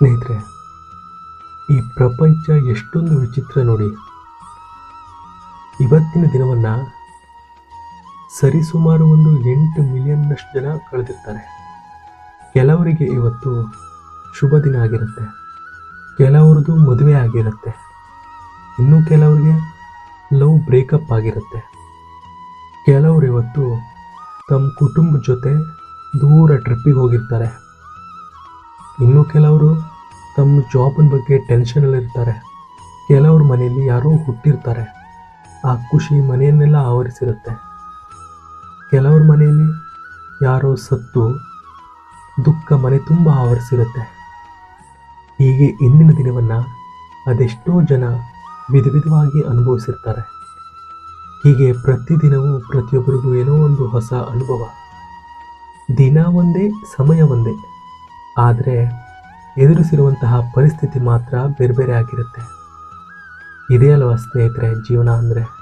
ಸ್ನೇಹಿತರೆ, ಈ ಪ್ರಪಂಚ ಎಷ್ಟೊಂದು ವಿಚಿತ್ರ ನೋಡಿ. ಇವತ್ತಿನ ದಿನವನ್ನು ಸರಿಸುಮಾರು ಒಂದು ಎಂಟು ಮಿಲಿಯನ್ನಷ್ಟು ಜನ ಕಳೆದಿರ್ತಾರೆ. ಕೆಲವರಿಗೆ ಇವತ್ತು ಶುಭ ದಿನ ಆಗಿರುತ್ತೆ. ಕೆಲವ್ರದ್ದು ಮದುವೆ ಆಗಿರುತ್ತೆ. ಇನ್ನು ಕೆಲವರಿಗೆ ಲವ್ ಬ್ರೇಕಪ್ ಆಗಿರುತ್ತೆ. ಕೆಲವರು ಇವತ್ತು ತಮ್ಮ ಕುಟುಂಬದ ಜೊತೆ ದೂರ ಟ್ರಿಪ್ಪಿಗೆ ಹೋಗಿರ್ತಾರೆ. ಇನ್ನು ಕೆಲವರು ತಮ್ಮ ಜಾಬಿನ ಬಗ್ಗೆ ಟೆನ್ಷನಲ್ಲಿರ್ತಾರೆ ಕೆಲವ್ರ ಮನೆಯಲ್ಲಿ ಯಾರೋ ಹುಟ್ಟಿರ್ತಾರೆ. ಆ ಖುಷಿ ಮನೆಯನ್ನೆಲ್ಲ ಆವರಿಸಿರುತ್ತೆ. ಕೆಲವ್ರ ಮನೆಯಲ್ಲಿ ಯಾರೋ ಸತ್ತು, ದುಃಖ ಮನೆ ತುಂಬ ಆವರಿಸಿರುತ್ತೆ. ಹೀಗೆ ಇಂದಿನ ದಿನವನ್ನು ಅದೆಷ್ಟೋ ಜನ ವಿಧ ವಿಧವಾಗಿ ಅನುಭವಿಸಿರ್ತಾರೆ. ಹೀಗೆ ಪ್ರತಿದಿನವೂ ಪ್ರತಿಯೊಬ್ಬರಿಗೂ ಏನೋ ಒಂದು ಹೊಸ ಅನುಭವ. ದಿನ ಒಂದೇ, ಸಮಯ ಒಂದೇ. ಆದರೆ ಎದುರಿಸಿರುವಂತಹ ಪರಿಸ್ಥಿತಿ ಮಾತ್ರ ಬೇರೆ ಬೇರೆ ಆಗಿರುತ್ತೆ. ಇದೇ ಅಲ್ವಾ ಸ್ನೇಹಿತರೆ ಜೀವನ ಅಂದರೆ?